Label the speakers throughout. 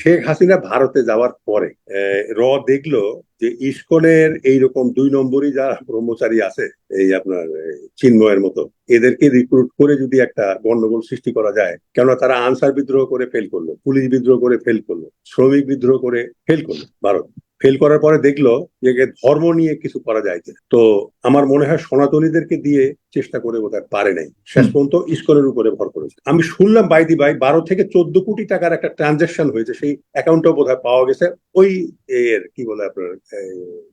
Speaker 1: শেখ হাসিনা ভারতে যাওয়ার পরে র দেখল যে ইস্কনের এইরকম দুই নম্বরই যারা ব্রহ্মচারী আছে, এই আপনার চিন্ময়ের মতো, এদেরকে রিক্রুট করে যদি একটা গন্ডগোল সৃষ্টি করা যায়, কেননা তারা আনসার বিদ্রোহ করে ফেল করল, পুলিশ বিদ্রোহ করে ফেল করল, শ্রমিক বিদ্রোহ করে ফেল করল ভারত। ফেল করার পরে দেখল যে ধর্ম নিয়ে কিছু করা যায় কিনা। তো আমার মনে হয় সনাতনীদেরকে দিয়ে চেষ্টা করে বোধহয় পারে নাই। শেষ পর্যন্ত ইস্কনের উপরে ভর করেছে। আমি শুনলাম বাইদি ভাই বারো থেকে চোদ্দ কোটি টাকার একটা ট্রানজাকশন হয়েছে সেই অ্যাকাউন্টটাও বোধহয় পাওয়া গেছে। ওই এর কি বলে আপনার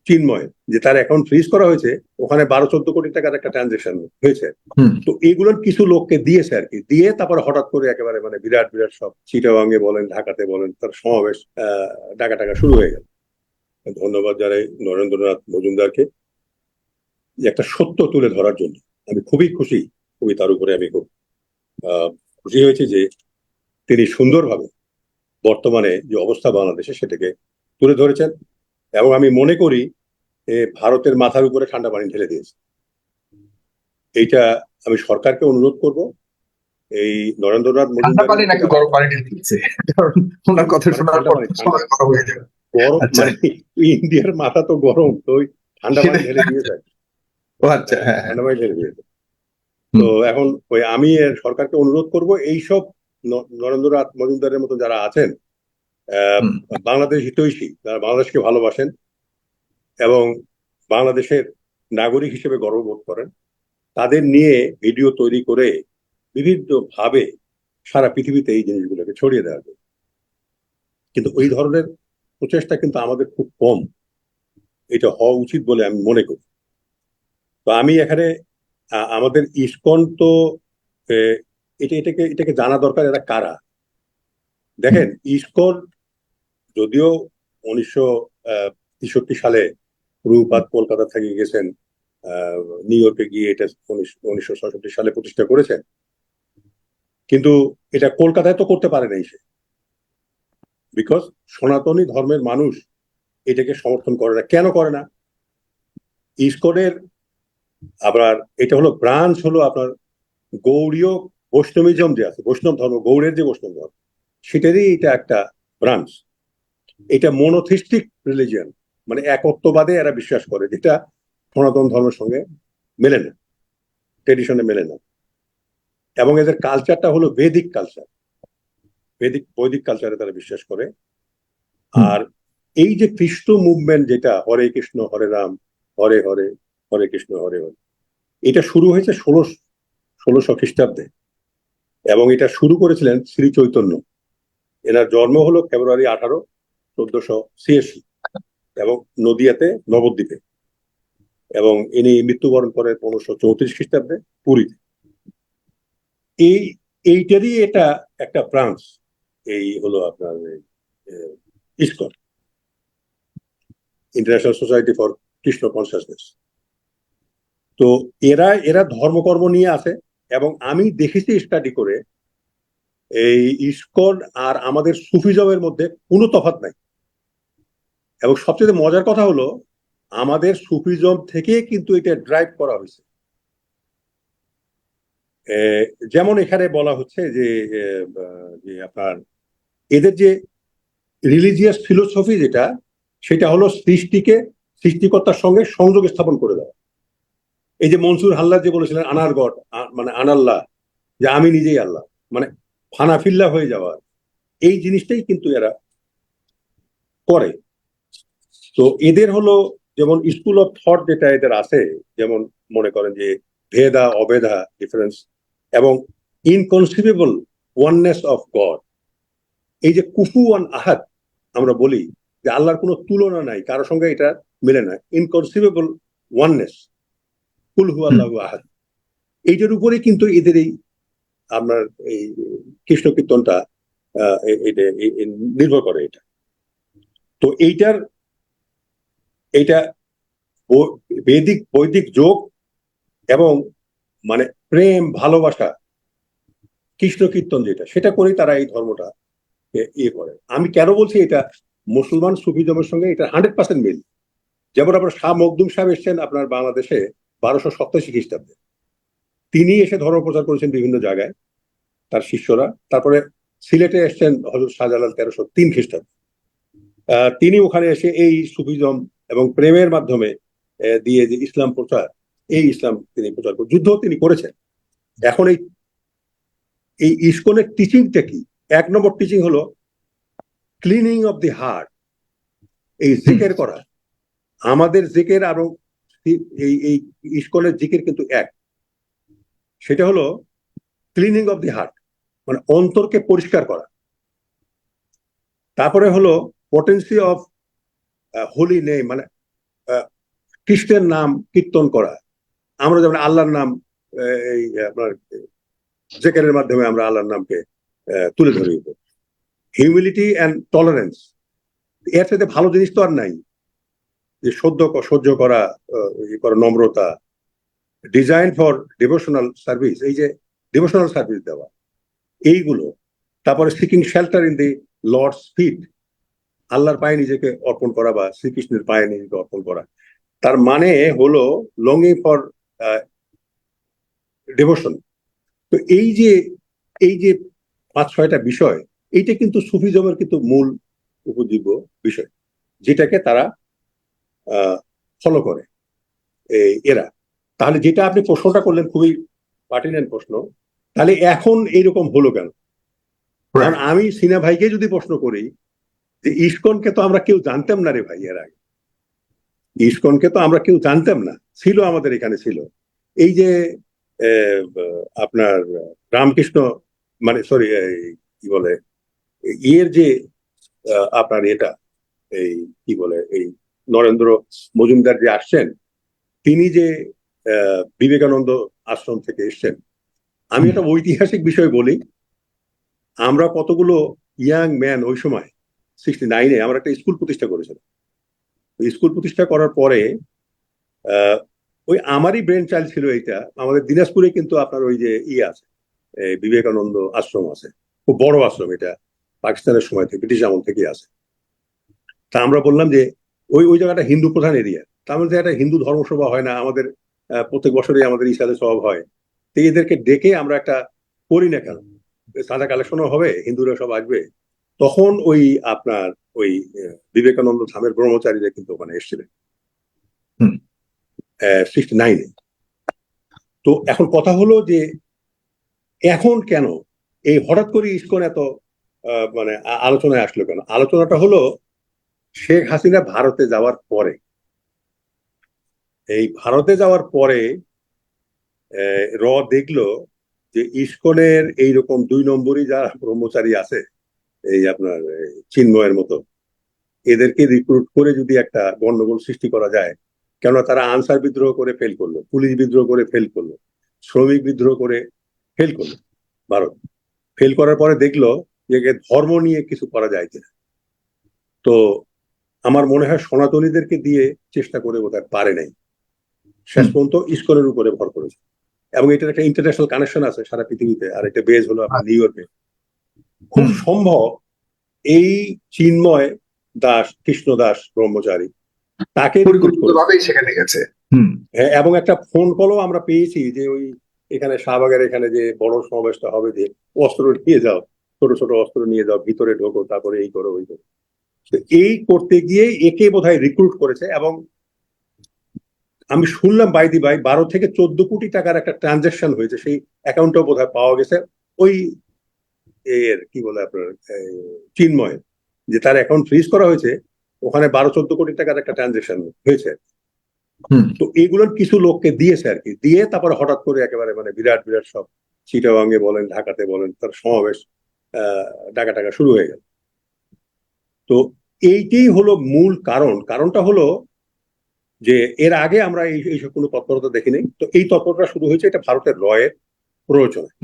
Speaker 1: চিন্ময় যে তার অ্যাকাউন্ট ফ্রিজ করা হয়েছে ওখানে বারো চোদ্দ কোটি টাকার একটা ট্রানজাকশন হয়েছে। তো এগুলোর কিছু লোককে দিয়েছে আর কি। দিয়ে তারপর হঠাৎ করে একেবারে মানে বিরাট বিরাট সব চিটাগাঙ্গে বলেন ঢাকাতে বলেন তার সমাবেশ আহ, ডাকা টাকা শুরু হয়ে গেল। ধন্যবাদ জানাই নরেন্দ্রনাথ মজুমদারকে একটা সত্য তুলে ধরার জন্য। আমি খুবই খুশি খুবই তার উপরে আমি খুব খুশি হয়েছি যে তিনি সুন্দরভাবে বর্তমানে যে অবস্থা বাংলাদেশে সেটাকে তুলে ধরেছেন এবং আমি মনে করি এ ভারতের মাথার উপরে ঠান্ডা পানি ঢেলে দিয়েছে। এইটা আমি সরকারকে অনুরোধ করব এই নরেন্দ্রনাথ মজুমদার
Speaker 2: গরম পানি ঢেলে দিচ্ছে কারণ ওনার কথা শোনার পর সবাই হয়ে যাবে।
Speaker 1: গরম
Speaker 2: আচ্ছা।
Speaker 1: মানে ইন্ডিয়ার মাথা তো গরম তো ওই ঠান্ডা পানি ঢেলে দিয়েছে
Speaker 2: ও আচ্ছা হ্যাঁ হ্যাঁ।
Speaker 1: ঠান্ডা পানি ঢেলে
Speaker 2: হুম।
Speaker 1: তো এখন ওই আমি সরকারকে অনুরোধ করব এইসব নরেন্দ্রনাথ মজুমদারের মতো যারা আছেন বাংলাদেশ হিতৈষী যারা বাংলাদেশকে ভালোবাসেন এবং বাংলাদেশের নাগরিক হিসেবে গর্ববোধ করেন। তাদের নিয়ে ভিডিও তৈরি করে বিভিন্ন ভাবে সারা পৃথিবীতে এই জিনিসগুলোকে ছড়িয়ে দেওয়া যায়। কিন্তু ওই ধরনের প্রচেষ্টা কিন্তু আমাদের খুব কম। এটা হওয়া উচিত বলে আমি মনে করি। তো আমি এখানে আমাদের ইসকন তো এটা, এটাকে এটাকে জানা দরকার এরা কারা? দেখেন, ইসকন যদিও উনিশশো তেষট্টি সালে রূপাত কলকাতা থেকে গেছেন নিউ ইয়র্কে গিয়ে এটা উনিশশো সালে প্রতিষ্ঠা করেছেন। কিন্তু এটা কলকাতায় তো করতে পারে নাই সে। বিকজ সনাতনী ধর্মের মানুষ এটাকে সমর্থন করে না। কেন করে না? ইসকনের আপনার এটা হলো ব্রাঞ্চ হলো আপনার গৌড়ীয় বৈষ্ণবিজম যে আছে, বৈষ্ণব ধর্ম গৌড়ের যে বৈষ্ণব ধর্ম, সেটারই এটা একটা ব্রাঞ্চ। এটা মনোথিস্টিক রিলিজিয়ন মানে একত্ববাদে এরা বিশ্বাস করে, যেটা সনাতন ধর্মের সঙ্গে মেলে না ট্রেডিশনে মেলে না। এবং এদের কালচারটা হলো বেদিক কালচার বেদিক বৈদিক কালচারে তারা বিশ্বাস করে। আর এই যে কৃষ্ণ মুভমেন্ট যেটা হরে কৃষ্ণ হরে রাম হরে হরে হরে কৃষ্ণ হরে হরে এটা শুরু হয়েছে ষোলো ষোলোশো খ্রিস্টাব্দে। এবং এটা শুরু করেছিলেন শ্রী চৈতন্য। এনার জন্ম হলো ফেব্রুয়ারি আঠারো চোদ্দশো ছিয়াশি এবং নদিয়াতে নবদ্বীপে। এবং ইনি মৃত্যুবরণ করেন পনেরোশো চৌত্রিশ খ্রিস্টাব্দে পুরীতে। এই এইটারই এটা একটা ব্রাঞ্চ এই হলো আপনার ISKCON. International society for Krishna consciousness তো এরা এরা ধর্মকর্ম নিয়ে আছে এবং আমি দেখেছি স্টাডি করে এই ইসকন আর আমাদের সুফিজমের মধ্যে কোনো তফাৎ নাই। এবং সবচেয়ে মজার কথা হলো, আমাদের সুফিজম থেকে কিন্তু এটা ড্রাইভ করা হয়েছে। যেমন এখানে বলা হচ্ছে যে আপনার এদের যে রিলিজিয়াস ফিলোসফি যেটা, সেটা হলো সৃষ্টিকে, সৃষ্টিকর্তার সঙ্গে সংযোগ স্থাপন করে দেওয়া। এই যে মনসুর হাল্লা যে বলেছিলেন, আনার গড মানে আনাল্লাহ যে আমি নিজেই আল্লাহ মানে ফানাফিল্লা হয়ে যাওয়া। এই জিনিসটাই কিন্তু এরা করে। তো এদের হলো যেমন স্কুল অফ থট যেটা এদের আছে, যেমন মনে করেন যে ভেদা অবেদা ডিফারেন্স এবং ইনকনসিভেবল ওয়াননেস অফ গড এই যে কুফু ওয়ান আহাদ আমরা বলি যে আল্লাহর কোনো তুলনা নাই কারও সঙ্গে এটা মেলে না ইনকনসিভেবল ওয়াননেস কুল হু আল্লাহ আহাদ। এইটার উপরেই কিন্তু এদের এই আপনার এই কৃষ্ণ কীর্তনটা নির্ভর করে এটা। তো এইটার এইটা বেদিক বৈদিক যোগ এবং মানে প্রেম ভালোবাসা কৃষ্ণ কীর্তন যেটা সেটা করেই তারা এই ধর্মটা ইয়ে করে। আমি কেন বলছি এটা মুসলমান সুফিজমের সঙ্গে এটা হান্ড্রেড পার্সেন্ট মিল। যেমন আপনার শাহ মকদুম সাহেব এসছেন আপনার বাংলাদেশে বারোশো সপ্তাশি খ্রিস্টাব্দে। তিনি এসে ধর্ম প্রচার করেছেন বিভিন্ন জায়গায়, তার শিষ্যরা। তারপরে সিলেটে এসছেন হজরত শাহজালাল তেরোশো তিন খ্রিস্টাব্দে। তিনি ওখানে এসে এই সুফিজম এবং প্রেমের মাধ্যমে দিয়ে যে ইসলাম প্রচার, এই ইসলাম তিনি প্রচার করেন যুদ্ধ তিনি করেছেন। এখন এই এই ইস্কনের টিচিংটা কি? এক নম্বর টিচিং হলো ক্লিনিং অফ দি হার্ট এই জিকের করা। আমাদের জিকের আরও এই এই জিকের কিন্তু এক। সেটা হলো ক্লিনিং অফ দি হার্ট মানে অন্তরকে পরিষ্কার করা। তারপরে হলো পটেন্সি অফ হোলি নেই মানে খ্রিস্টের নাম কীর্তন করা। আমরা যেমন আল্লাহর নাম এই, আপনার, জেকেরের মাধ্যমে আমরা আল্লাহর নামকে তুলে ধরি হিউমিলিটি অ্যান্ড টলারেন্স এর সাথে ভালো জিনিস তো আর নাই। যে সহ্য সহ্য করা আহ, ই করা নম্রতা ডিজাইন ফর ডিভোশনাল সার্ভিস এই যে ডিভোশনাল সার্ভিস দেওয়া এইগুলো তারপরে seeking shelter in the lord's feet আল্লাহর পায়ে নিজেকে অর্পণ করা বা শ্রীকৃষ্ণের পায়ে নিজেকে অর্পণ করা। তার মানে হলো লঙ্গিং ফর ডিভোশন তো এই যে এই যে পাঁচ ছয়টা বিষয় এইটা কিন্তু সুফিজমের কিন্তু মূল উপজীব্য বিষয় যেটাকে তারা ফলো করে এরা। তাহলে যেটা আপনি প্রশ্নটা করলেন খুবই পার্টিনেন্ট প্রশ্ন তাহলে এখন এইরকম হলো কেন? কারণ আমি সিনা ভাইকে যদি প্রশ্ন করি যে ইস্কনকে তো আমরা কেউ জানতাম না রে ভাই এর আগে। ইস্কনকে তো আমরা কেউ জানতাম না ছিল আমাদের এখানে ছিল। এই যে আহ, আপনার রামকৃষ্ণ মানে সরি কি বলে ইয়ের যে আপনার এটা এই কি বলে এই নরেন্দ্র মজুমদার যে আসছেন তিনি যে বিবেকানন্দ আশ্রম থেকে এসছেন আমি একটা ঐতিহাসিক বিষয় বলি আমরা কতগুলো ইয়াং ম্যান ওই সময় সিক্সটি নাইনে আমরা একটা স্কুল প্রতিষ্ঠা করেছিলাম। স্কুল প্রতিষ্ঠা করার পরে আহ, ওই আমারই ব্রেন চাইল্ড ছিল এইটা আমাদের দিনাজপুরে কিন্তু আপনার ওই যে ইয়ে আছে বিবেকানন্দ আশ্রম আছে। খুব বড় আশ্রম এটা পাকিস্তানের সময় থেকে ব্রিটিশ আমল থেকেই আছে। তা আমরা বললাম যে ওই ওই জায়গাটা হিন্দু প্রধান এরিয়া। তার মধ্যে একটা হিন্দু ধর্মসভা হয় না আমাদের প্রত্যেক বছরই আমাদের ইসাদের সব হয়। তো এদেরকে ডেকে আমরা একটা করি না কেন? সাদা কালেকশনও হবে হিন্দুরা সব আসবে। তখন ওই আপনার ওই বিবেকানন্দ ধামের ব্রহ্মচারীরা কিন্তু ওখানে এসেছিলেন।
Speaker 2: হুম।
Speaker 1: সিক্সটি নাইনে তো এখন কথা হলো যে এখন কেন? এই হঠাৎ করে ইস্কন এত মানে আলোচনায় আসলো কেন? আলোচনাটা হলো, শেখ হাসিনা ভারতে যাওয়ার পরে, এই ভারতে যাওয়ার পরে র দেখল যে ইস্কনের এইরকম দুই নম্বরই যারা ব্রহ্মচারী আছে, এই আপনার চিন্ময়ের মতো, এদেরকে রিক্রুট করে যদি একটা গন্ডগোল সৃষ্টি করা যায়, কেননা তারা আনসার বিদ্রোহ করে ফেল করল, পুলিশ বিদ্রোহ করে ফেল করল, শ্রমিক বিদ্রোহ করে ফেল করল। ভারত ফেল করার পরে দেখল যে ধর্ম নিয়ে কিছু করা যায় কিনা। তো আমার মনে হয় সনাতনীদেরকে দিয়ে চেষ্টা করে বোধহয় পারে নাই। শেষ পর্যন্ত ইস্কনের উপরে ভর করেছে। এবং এটার একটা ইন্টারন্যাশনাল কানেকশন আছে সারা পৃথিবীতে। আর একটা বেজ হলো আপনার নিউ ইয়র্কে খুব সম্ভব এই চিন্ময় দাস কৃষ্ণ দাস ব্রহ্মচারী তাকে
Speaker 2: সেখানে গেছে।
Speaker 1: হ্যাঁ, এবং একটা ফোন কলও আমরা পেয়েছি যে ওই এখানে শাহবাগের এখানে যে বড় সমাবেশটা হবে যে অস্ত্র নিয়ে যাও, ছোট ছোট অস্ত্র নিয়ে যাও, ভিতরে ঢোকো, তারপরে এই করো, ওই করো। এই করতে গিয়ে একে বোধহয় রিক্রুট করেছে এবং আমি শুনলাম বাইদি ভাই বারো থেকে চোদ্দ কোটি টাকার একটা ট্রানজাকশন হয়েছে, সেই অ্যাকাউন্টটাও বোধহয় পাওয়া গেছে। ওই এর কি বলে আপনার চিন্ময় যে তার অ্যাকাউন্ট ফ্রিজ করা হয়েছে, ওখানে বারো চোদ্দ কোটি টাকার একটা ট্রানজাকশন হয়েছে। তো এগুলোর কিছু লোককে দিয়েছে আর কি। দিয়ে তারপরে হঠাৎ করে একেবারে মানে বিরাট বিরাট সব চিটাগাঙ্গে বলেন, ঢাকাতে বলেন, তার সমাবেশ ডাকা টাকা শুরু হয়ে গেল। তো এইটাই হলো মূল কারণ। কারণটা হলো যে এর আগে আমরা এই এইসব কোনো তৎপরতা দেখিনি। তো এই তৎপরতা শুরু হয়েছে এটা ভারতের রয়ের প্ররোচনায়।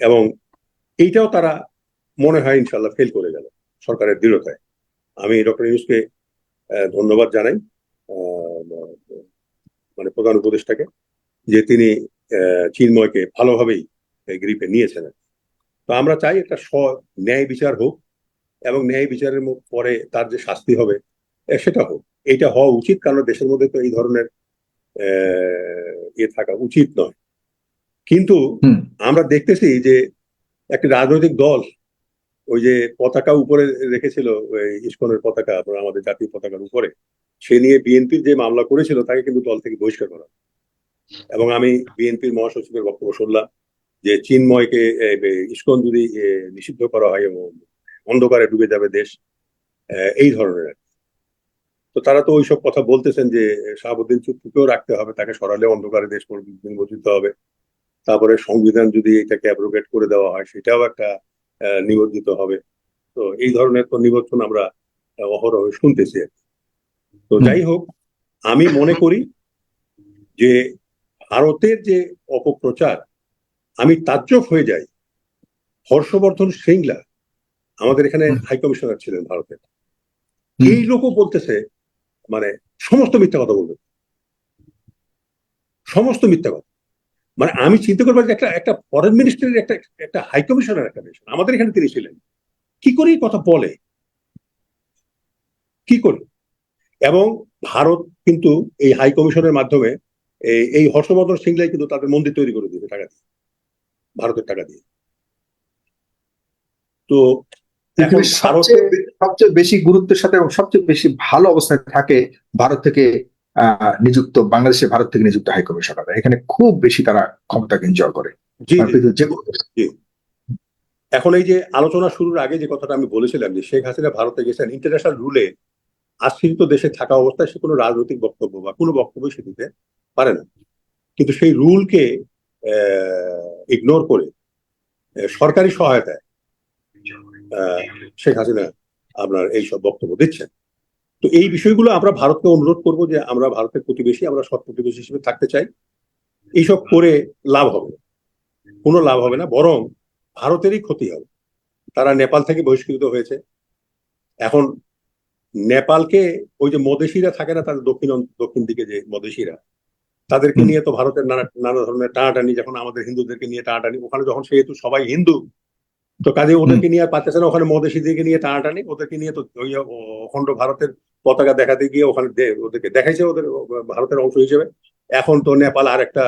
Speaker 1: এবং এইটাও তারা মনে হয় ইনশাল্লাহ ফেল করে গেল সরকারের দৃঢ়তায়। আমি ডক্টর ইউসকে ধন্যবাদ জানাই। মানে প্রধান উপদেষ্টাকে যে তিনি চিন্ময়কে ভালোভাবেই গ্রিপে নিয়েছেন তো আমরা চাই একটা স ন্যায় বিচার হোক এবং ন্যায় বিচারের পরে তার যে শাস্তি হবে সেটা হোক। এটা হওয়া উচিত কারণ দেশের মধ্যে তো এই ধরনের ইয়ে থাকা উচিত নয়। কিন্তু আমরা দেখতেছি যে একটি রাজনৈতিক দল ওই যে পতাকা উপরে রেখেছিল ওই ইস্কনের পতাকা আমাদের জাতীয় পতাকার উপরে সে নিয়ে বিএনপির যে মামলা করেছিল, তাকে কিন্তু দল থেকে বহিষ্কার করা এবং আমি বিএনপির মহাসচিবের বক্তব্য শুনলাম যে চিন্ময়কে ইস্কন যদি নিষিদ্ধ করা হয় এবং অন্ধকারে ডুবে যাবে দেশ এই ধরনের তো তারা তো ওইসব কথা বলতেছেন যে শাহাবুদ্দিন চুপ্পুকেও রাখতে হবে, তাকে সরালে অন্ধকারে দেশ নির্বাচিত হবে। তারপরে সংবিধান যদি এটাকে অ্যাব্রোগেট করে দেওয়া হয়, সেটাও একটা নিবর্জিত হবে। তো এই ধরনের তো নিবর্তন আমরা অহরহ শুনতেছি আর কি। তো যাই হোক আমি মনে করি যে ভারতের যে অপপ্রচার আমি তাজ্জব হয়ে যাই। হর্ষবর্ধন শ্রিংলা আমাদের এখানে। হাই কমিশনার ছিলেন ভারতের। এই লোকও বলতেছে মানে সমস্ত মিথ্যা কথা বলবে। সমস্ত মিথ্যা কথা। মানে আমি চিন্তা করব যে একটা একটা ফরেন মিনিস্ট্রির একটা একটা হাই কমিশনার একটা দেশ। আমাদের এখানে তিনি ছিলেন। কি করে এই কথা বলে? কি করে? এবং ভারত কিন্তু এই হাই কমিশনের মাধ্যমে এই- হর্ষবর্ধন সিংলাই কিন্তু তাদের মন্দির তৈরি করে দিয়েছে টাকা দিয়ে ভারতের টাকা দিয়ে। তো
Speaker 2: সবচেয়ে বেশি গুরুত্বের সাথে এবং সবচেয়ে বেশি ভালো অবস্থায় থাকে ভারত থেকে আহ, নিযুক্ত বাংলাদেশে ভারত থেকে নিযুক্ত হাই কমিশনাররা এখানে খুব বেশি তারা ক্ষমতাকে এনজয় করে।
Speaker 1: এখন এই যে আলোচনা শুরুর আগে যে কথাটা আমি বলেছিলাম যে শেখ হাসিনা ভারতে গেছেন ইন্টারন্যাশনাল রুলে আশ্রিত দেশে থাকা অবস্থায় সে কোনো রাজনৈতিক বক্তব্য বা কোনো বক্তব্য সে দিতে পারে না। কিন্তু সেই রুলকে ইগনোর করে সরকারি সহায়তায় শেখ হাসিনা আপনার এইসব বক্তব্য দিচ্ছেন। তো এই বিষয়গুলো আমরা ভারতকে অনুরোধ করব যে আমরা ভারতের প্রতিবেশী, আমরা সৎ প্রতিবেশী হিসেবে থাকতে চাই। এইসব করে লাভ হবে। কোনো লাভ হবে না, বরং ভারতেরই ক্ষতি হবে। তারা নেপাল থেকে বহিষ্কৃত হয়েছে। এখন নেপালকে ওই যে মদেশিরা থাকে না তাদের দক্ষিণ দক্ষিণ দিকে যে মদেশিরা তাদেরকে নিয়ে তো ভারতের নানা নানা ধরনের টানাটানি যখন আমাদের হিন্দুদেরকে নিয়ে টানাটানি ওখানে যখন সেহেতু সবাই হিন্দু তো কাজে ওদেরকে নিয়ে আর পাচ্ছে না ওখানে মদেশিদেরকে নিয়ে টানাটানি ওদেরকে নিয়ে তো ওই অখণ্ড ভারতের পতাকা দেখাতে গিয়ে ওখানে ওদেরকে দেখাইছে ওদের ভারতের অংশ হিসেবে। এখন তো নেপাল আর একটা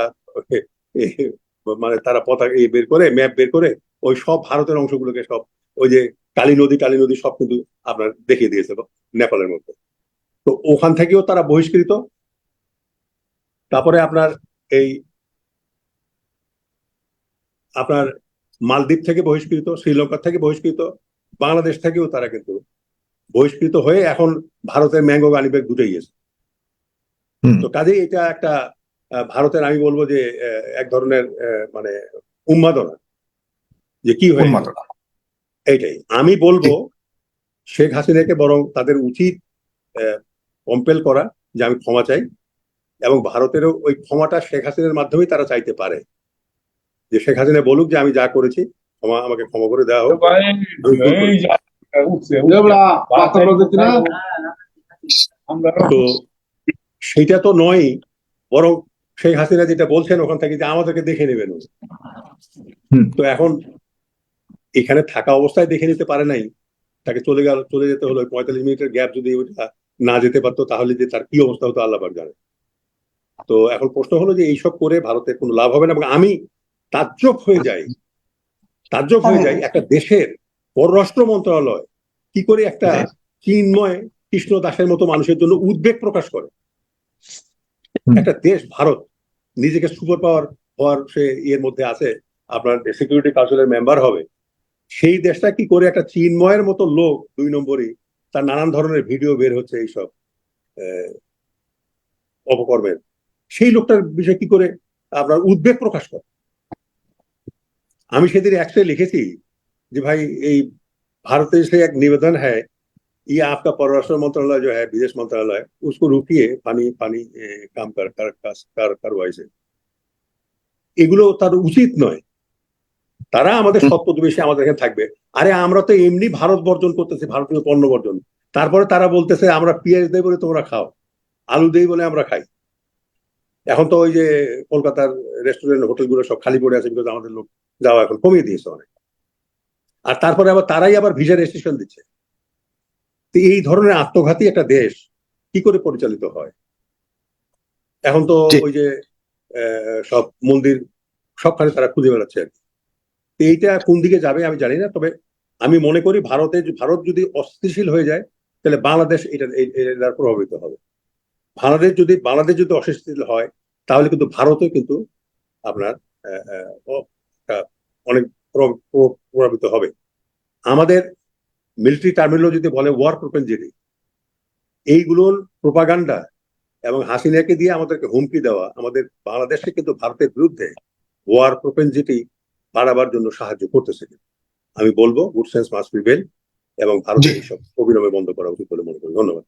Speaker 1: মানে তারা পতাকা বের করে ম্যাপ বের করে ওই সব ভারতের অংশগুলোকে সব ওই যে কালী নদী টালী নদী সব কিন্তু আপনার দেখিয়ে দিয়েছে নেপালের মধ্যে। তো ওখান থেকেও তারা বহিষ্কৃত। তারপরে আপনার এই আপনার মালদ্বীপ থেকে বহিষ্কৃত শ্রীলঙ্কা থেকে বহিষ্কৃত বাংলাদেশ থেকেও তারা কিন্তু বহিষ্কৃত হয়ে এখন ভারতের ম্যাঙ্গো গানিবেগ দুটোই গেছে তো কাজেই এটা একটা ভারতের আমি বলব যে এক ধরনের মানে উন্মাদনা। যে কি হয়ে।
Speaker 2: উন্মাদনা।
Speaker 1: এইটাই। আমি বলব শেখ হাসিনাকে বরং তাদের উচিত কম্পেল করা যে আমি ক্ষমা চাই এবং ভারতেরও ওই ক্ষমাটা শেখ হাসিনার মাধ্যমেই তারা চাইতে পারে। যে শেখ হাসিনা বলুক যে আমি যা করেছি ক্ষমা আমাকে ক্ষমা করে দেওয়া হোক। তো সেটা তো নয় বরং শেখ হাসিনা যেটা বলছেন ওখান থেকে যে আমাদেরকে দেখে নেবেন তো এখন এখানে থাকা অবস্থায় দেখে নিতে পারে নাই তাকে চলে গেল চলে যেতে হলো পঁয়তাল্লিশ মিনিটের গ্যাপ যদি ওইটা না যেতে পারতো তাহলে যে তার কি অবস্থা হতো আল্লাহ জানে। তো এখন প্রশ্ন হলো যে এইসব করে ভারতের কোনো লাভ হবে না এবং আমি তাজ্জব হয়ে যাই তাজ্জব হয়ে যাই একটা দেশের পররাষ্ট্র মন্ত্রণালয় কি করে একটা চিন্ময় কৃষ্ণ দাসের মতো মানুষের জন্য উদ্বেগ প্রকাশ করে। একটা দেশ ভারত নিজেকে সুপার পাওয়ার হওয়ার সে ইয়ের মধ্যে আছে আপনার সিকিউরিটি কাউন্সিলের মেম্বার হবে সেই দেশটা কি করে একটা চিন্ময়ের মতো লোক দুই নম্বরই তার নানান ধরনের ভিডিও বের হচ্ছে এইসব আহ, অপকর্মের সেই লোকটার বিষয়ে কি করে আপনার উদ্বেগ প্রকাশ করে আমি সেদিন একসাথে লিখেছি যে ভাই এই भारत से एक निवेदन है ये आपका परराष्ट्र मंत्रालय जो है विदेश मंत्रालय उसको रुकिए पानी पानी ए, काम कर कर कर करवाई से এগুলো তার উচিত নয় তারা আমাদের প্রতিবেশী আমাদের এখানে থাকবে। আরে আমরা তো এমনি ভারত বর্জন করতেছি ভারতীয় পণ্য বর্জন। তারপরে তারা বলতেছে আমরা পেঁয়াজ দেই বলে তোমরা খাও আলু দেই বলে আমরা খাই। এখন তো ওই যে কলকাতার রেস্টুরেন্ট হোটেলগুলো সব খালি পড়ে আছে বিকজ আমাদের লোক যাওয়া এখন কমিয়ে দিয়েছে অনেক। আর তারপরে আবার তারাই আবার ভিসা রেজিস্ট্রেশন দিচ্ছে। তো এই ধরনের আত্মঘাতী একটা দেশ কি করে পরিচালিত হয়? এখন তো ওই যে আহ, সব মন্দির সবখানে তারা খুঁজে বেড়াচ্ছে আর কি। এইটা কোন দিকে যাবে আমি জানি না, তবে আমি মনে করি ভারতে ভারত যদি অস্থিতিশীল হয়ে যায়, তাহলে বাংলাদেশ এটা, এ- এ- দ্বারা প্রভাবিত হবে। বাংলাদেশ যদি বাংলাদেশ যদি অস্থিতিশীল হয়, তাহলে কিন্তু ভারতও কিন্তু আপনার অনেক প্রভাব- প্রভাব- প্রভাবিত হবে। আমাদের মিলিটারি টার্মিনাল যদি বলে ওয়ার প্রোপেনজিটি এইগুলোর প্রোপাগান্ডা এবং হাসিনাকে দিয়ে আমাদেরকে হুমকি দেওয়া, আমাদের বাংলাদেশে কিন্তু ভারতের বিরুদ্ধে ওয়ার প্রোপেনজিটি বাড়াবার জন্য সাহায্য করতেছে আমি বলব গুড সেন্স মাস্ট প্রিভেল এবং ভারতের। এইসব অবিলম্বে বন্ধ করা উচিত বলে মনে করি। ধন্যবাদ।